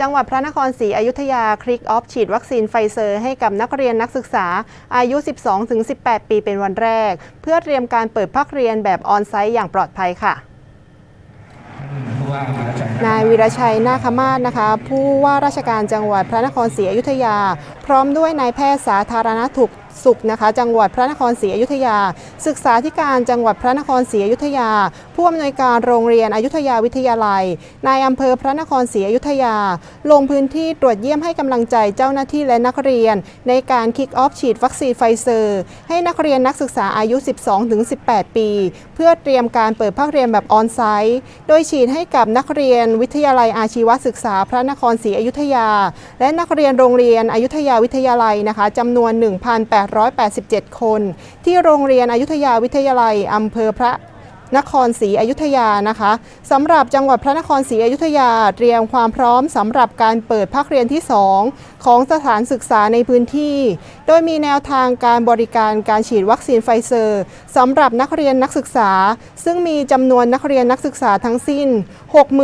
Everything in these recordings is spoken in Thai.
จังหวัดพระนครศรีอยุธยาคลิกออฟฉีดวัคซีนไฟเซอร์ให้กับนักเรียนนักศึกษาอายุ 12-18 ปีเป็นวันแรก เพื่อเตรียมการเปิดภาคเรียนแบบออนไซต์อย่างปลอดภัยค่ะนายวีรชัยนาคมาศนะคะ ผู้ว่าราชการจังหวัดพระนครศรีอยุธยา พร้อมด้วยนายแพทย์สาธารณสุขสุขนะคะ จังหวัดพระนครศรีอยุธยา ศึกษาธิการจังหวัดพระนครศรีอยุธยา ผู้อำนวยการโรงเรียนอยุธยาวิทยาลัยนายอำเภอพระนครศรีอยุธยา ลงพื้นที่ตรวจเยี่ยมให้กำลังใจเจ้าหน้าที่และนักเรียน ในการคิกออฟฉีดวัคซีนไฟเซอร์ ให้นักเรียนนักศึกษาอายุ 12-18 ปี เพื่อเตรียมการเปิดภาคเรียนแบบออนไซต์โดยฉีดให้กับนักเรียนวิทยาลัยอาชีวศึกษาพระนครศรีอยุธยา และนักเรียนโรงเรียนอยุธยาวิทยาลัยนะคะจำนวน187 คน ที่โรงเรียนอยุธยาวิทยาลัยอำเภอพระ นครศรีอยุธยานะคะสำหรับจังหวัดพระนครศรีอยุธยาเตรียมความพร้อมสำหรับการเปิดภาคเรียนที่ 2 ของสถานศึกษาในพื้นที่ โดยมีแนวทางการบริการการฉีดวัคซีนไฟเซอร์สำหรับนักเรียนนักศึกษา ซึ่งมีจำนวนนักเรียนนักศึกษาทั้งสิ้น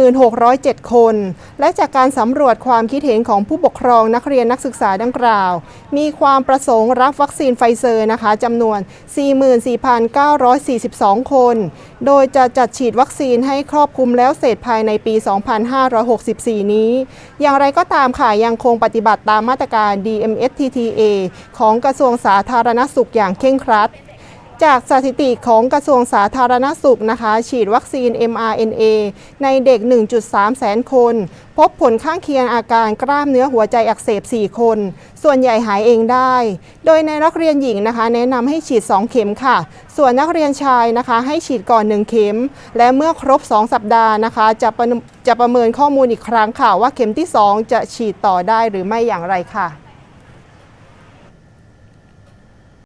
66,607 คน และจากการสำรวจความคิดเห็นของผู้ปกครองนักเรียนนักศึกษาดังกล่าว มีความประสงค์รับวัคซีนไฟเซอร์นะคะจำนวน 44,942 คน โดยจะจัดฉีดวัคซีนให้ครอบคลุมแล้วเสร็จภายในปี 2564 นี้ อย่างไรก็ตามค่ะยังคงปฏิบัติตามมาตรการ DMSTTA ของกระทรวงสาธารณสุขอย่างเคร่งครัด จากสถิติของกระทรวงสาธารณสุขนะคะ ฉีดวัคซีน mRNA ในเด็ก 1.3 แสนคน พบผลข้างเคียงอาการกล้ามเนื้อหัวใจอักเสบ 4 คน ส่วนใหญ่หายเองได้ โดยในนักเรียนหญิงนะคะ แนะนำให้ฉีด 2 เข็มค่ะ ส่วนนักเรียนชายนะคะ ให้ฉีดก่อน 1 เข็ม และเมื่อครบ 2 สัปดาห์นะคะ จะประจะประเมินข้อมูลอีกครั้งค่ะ ว่าเข็มที่ 2 จะฉีดต่อได้หรือไม่อย่างไรค่ะ